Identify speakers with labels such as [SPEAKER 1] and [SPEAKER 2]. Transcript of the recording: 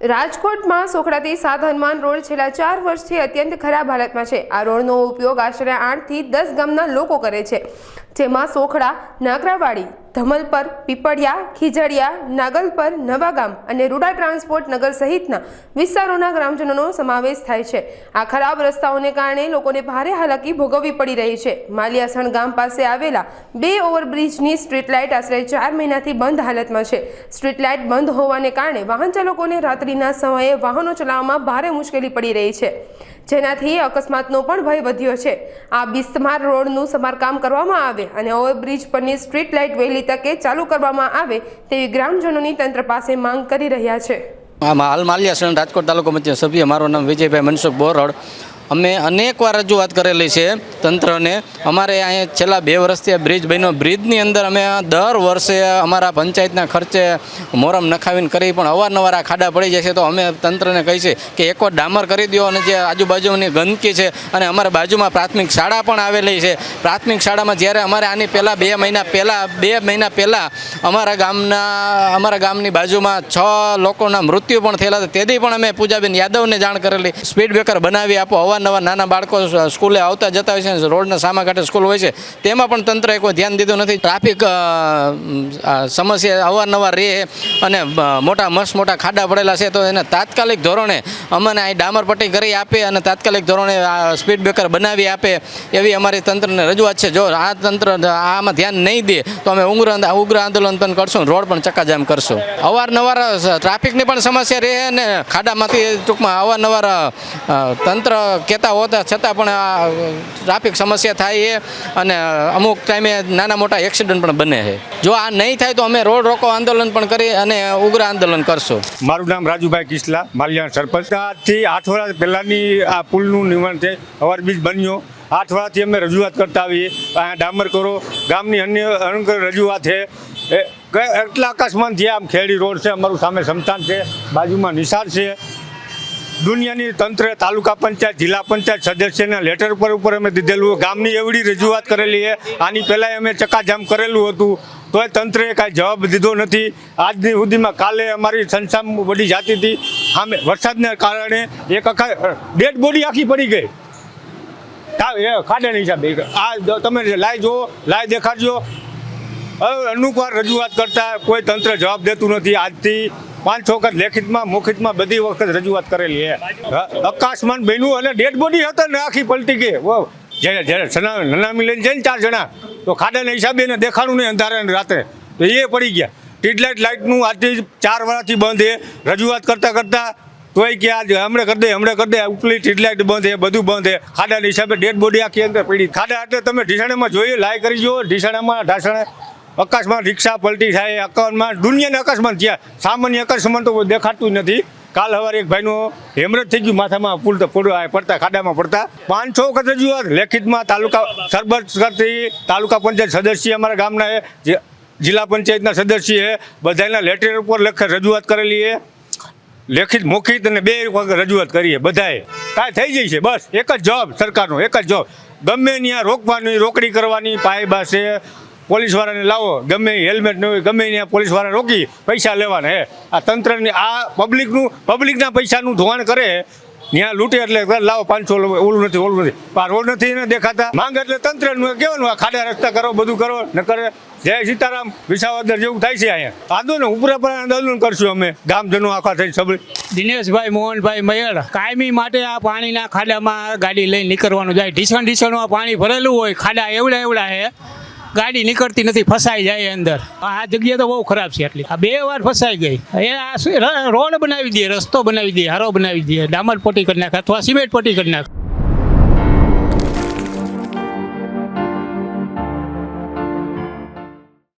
[SPEAKER 1] રાજકોટમાં સોખડાથી સાત હનુમાન રોડ છેલ્લા ચાર વર્ષથી અત્યંત ખરાબ હાલતમાં છે. આ રોડનો ઉપયોગ આશરે આઠથી દસ ગામના લોકો કરે છે. જેમાં સોખડા, નાગરાવાડી ધમલપર પીપળિયા, ખીજડીયા નાગલપર નવાગામ અને રૂડા ટ્રાન્સપોર્ટ નગર સહિતના વિસ્તારોના ગ્રામજનોનો સમાવેશ થાય છે. આ ખરાબ રસ્તાઓને કારણે લોકોને ભારે હાલાકી ભોગવવી પડી રહી છે. માલિયાસણ ગામ પાસે આવેલા બે ઓવરબ્રિજની સ્ટ્રીટ લાઇટ આશરે ચાર મહિનાથી બંધ હાલતમાં છે. સ્ટ્રીટ લાઇટ બંધ હોવાને કારણે વાહન ચાલકોને રાત્રિના સમયે વાહનો ચલાવવામાં ભારે મુશ્કેલી પડી રહી છે. જેનાથી અકસ્માતનો પણ ભય વધ્યો છે. આ બિસ્માર રોડનું સમારકામ કરવામાં આવે અને ઓવરબ્રિજ પરની સ્ટ્રીટ લાઇટ વહેલી તકે ચાલુ કરવામાં આવે તેવી ગ્રામજનોની તંત્ર પાસે માંગ કરી રહ્યા છે.
[SPEAKER 2] હાલ માલિયાસણ રાજકોટ તાલુકો મધ્ય સભ્ય, મારું નામ વિજયભાઈ મનસુખ બોરડ. અમે અનેકવાર રજૂઆત કરેલી છે તંત્રને. અમારે અહીંયા છેલ્લા બે વર્ષથી આ બ્રિજ બન્યો. બ્રિજની અંદર અમે દર વર્ષે અમારા પંચાયતના ખર્ચે મોરમ નખાવીને કરી, પણ અવારનવાર આ ખાડા પડી જાય છે. તો અમે તંત્રને કહી છે કે એકવાર ડામર કરી દો અને જે આજુબાજુની ગંદકી છે અને અમારા બાજુમાં પ્રાથમિક શાળા પણ આવેલી છે. પ્રાથમિક શાળામાં જ્યારે અમારે આની પહેલાં બે મહિના પહેલાં, બે મહિના પહેલાં અમારા ગામના, અમારા ગામની બાજુમાં છ લોકોના મૃત્યુ પણ થયેલા હતા. તેથી પણ અમે પૂજાબેન યાદવને જાણ કરેલી. સ્પીડ બ્રેકર બનાવી આપો અવારનવાર નાના બાળકો સ્કૂલે આવતા જતા હોય છે રોડના સામા કાંઠે સ્કૂલ હોય છે, તેમાં પણ તંત્રએ કોઈ ધ્યાન દીધું નથી. ટ્રાફિક સમસ્યા અવારનવાર રહે અને મોટા મસ્ત મોટા ખાડા પડેલા છે, તો એને તાત્કાલિક ધોરણે અમને અહીં ડામરપટ્ટી કરી આપે અને તાત્કાલિક ધોરણે સ્પીડ બ્રેકર બનાવી આપે એવી અમારી તંત્રને રજૂઆત છે. જો આ તંત્ર આમાં ધ્યાન નહીં દે, તો અમે ઉગ્ર ઉગ્ર આંદોલન પણ કરશું રોડ પણ ચક્કાજામ કરશું. અવારનવાર ટ્રાફિકની પણ સમસ્યા રહે અને ખાડામાંથી ટૂંકમાં અવારનવાર તંત્ર કહેતા હોતા, છતાં પણ આ ટ્રાફિક સમસ્યા થાય છે અને અમુક ટાઈમે નાના મોટા એક્સિડન્ટ પણ બને છે. જો આ નહીં થાય તો અમે રોડ રોકો આંદોલન પણ કરી અને ઉગ્ર આંદોલન કરશું.
[SPEAKER 3] મારું નામ રાજુભાઈ કિસલા, માલિયાણ સરપંચ. આજથી આઠ વર્ષ પહેલાંની આ પુલનું નિર્માણ છે ઓવરબ્રિજ બન્યો. આઠ વર્ષથી અમે રજૂઆત કરતા આવીએ. અહીંયા ડામર કરો ગામની અન્ય અનેક રજૂઆત છે. એટલા અકસ્માત જે આમ ખેડી રોડ છે, અમારું સામે સમતાન છે, બાજુમાં નિશાળ છે. દુનિયાની તંત્ર, તાલુકા પંચાયત, જિલ્લા પંચાયત સદસ્યના લેટર પર ઉપર અમે દીધેલું ગામની એવડી રજૂઆત કરેલી છે. આની પહેલાં અમે ચકાજામ કરેલું હતું. તોય તંત્રએ કાંઈ જવાબ દીધો નથી. આજની સુધીમાં કાલે અમારી સંસ્થા વધી જાતી હતી. સામે વરસાદને કારણે એક આખા ડેડ બોડી આખી પડી ગઈ. ખાડાના હિસાબે. આ તમે લાઈ જુઓ, લાઈ દેખાડજો. અનુકવાર રજૂઆત કરતા કોઈ તંત્ર જવાબ દેતું નથી. આજથી પાંચ છ વખત લેખિતમાં, મુખિતમાં બધી વખત રજૂઆત કરેલી છે. અકાશમાન બન્યું અને ડેડ બોડી હતા ને આખી પલટી ગઈ જ્યારે જ્યારે નનામી લઈને જઈને ચાર જણા, તો ખાડાના હિસાબે એને દેખાડું નહીં અંધારે રાત્રે. તો એ પડી ગયા. સ્ટ્રીટ લાઇટ લાઇટનું આજથી ચાર વર્ષથી બંધ છે. રજૂઆત કરતાં કરતાં તોય કે આજે હમણે કરી દે, હમણે કરી દે ઉપલી સ્ટ્રીટ લાઇટ બંધ છે, બધું બંધ છે. ખાડાના હિસાબે ડેડ બોડી આખી અંદર પડી. ખાડા એટલે તમે ઢીસાણામાં જોઈએ, લાય કરી જુઓ, ઢીસાણામાં ઢાસણે અકસ્માત રિક્ષા પલટી થાય, અકસ્માત, દુનિયાને અકસ્માત થયા. સામાન્ય અકસ્માત તો દેખાતું નથી. કાલ સવારે એક ભાઈનું હેમરેજ થઈ ગયું, માથામાં પુલ પડતા, ખાડામાં પડતા. પાંચસો વખત રજૂઆત લેખિતમાં તાલુકા સરપંચ કરતી તાલુકા પંચાયત સદસ્ય અમારા ગામના જે જિલ્લા પંચાયતના સદસ્ય બધાના લેટર ઉપર લખ, રજૂઆત કરેલી છે લેખિત, મૌખિત અને બે વખત રજૂઆત કરીએ બધાએ. કાંઈ થઈ જાય છે, બસ. એક જ જવાબ સરકારનો, એક જ જવાબ. ગમે ત્યાં રોકવાની, રોકડી કરવાની પાયબા છે પોલીસવાળાને લાવો, ગમે હેલ્મેટ ન હોય, ગમે ત્યાં પોલીસવાળા રોકી, પૈસા લેવાના, હે. આ તંત્રની, આ પબ્લિકનું, પબ્લિકના પૈસાનું ધોવાણ કરે. ત્યાં લૂંટે એટલે લાવો, પાંચસો ઓલું નથી ઓલું નથી. આ રોડ નથી એને દેખાતા. માંગ એટલે તંત્રનું કહેવાનું, આ ખાડા રસ્તા કરો, બધું કરો ન કરે જય સીતારામ, વિસાવદર જેવું થાય છે અહીંયા. આંદોલન ઉપરા પર આંદોલન કરશું અમે. ગામજનો આખા થઈ સબળી.
[SPEAKER 4] દિનેશભાઈ, મોહનભાઈ મયર કાયમી માટે આ પાણીના ખાડામાં ગાડી લઈને નીકળવાનું જાય. ઢીસણ ઢીસણમાં પાણી ભરેલું હોય, ખાડા એવડા એવડા છે ગાડી નીકળતી નથી, ફસાઈ જાય અંદર. આ જગ્યા તો બહુ ખરાબ છે એટલી આ બે વાર ફસાઈ ગઈ. એ આ રોડ બનાવી દે, રસ્તો બનાવી દે, હારો બનાવી દે, ડામર પટ્ટી કરી નાખે અથવા સિમેન્ટ પટ્ટી કરી નાખે.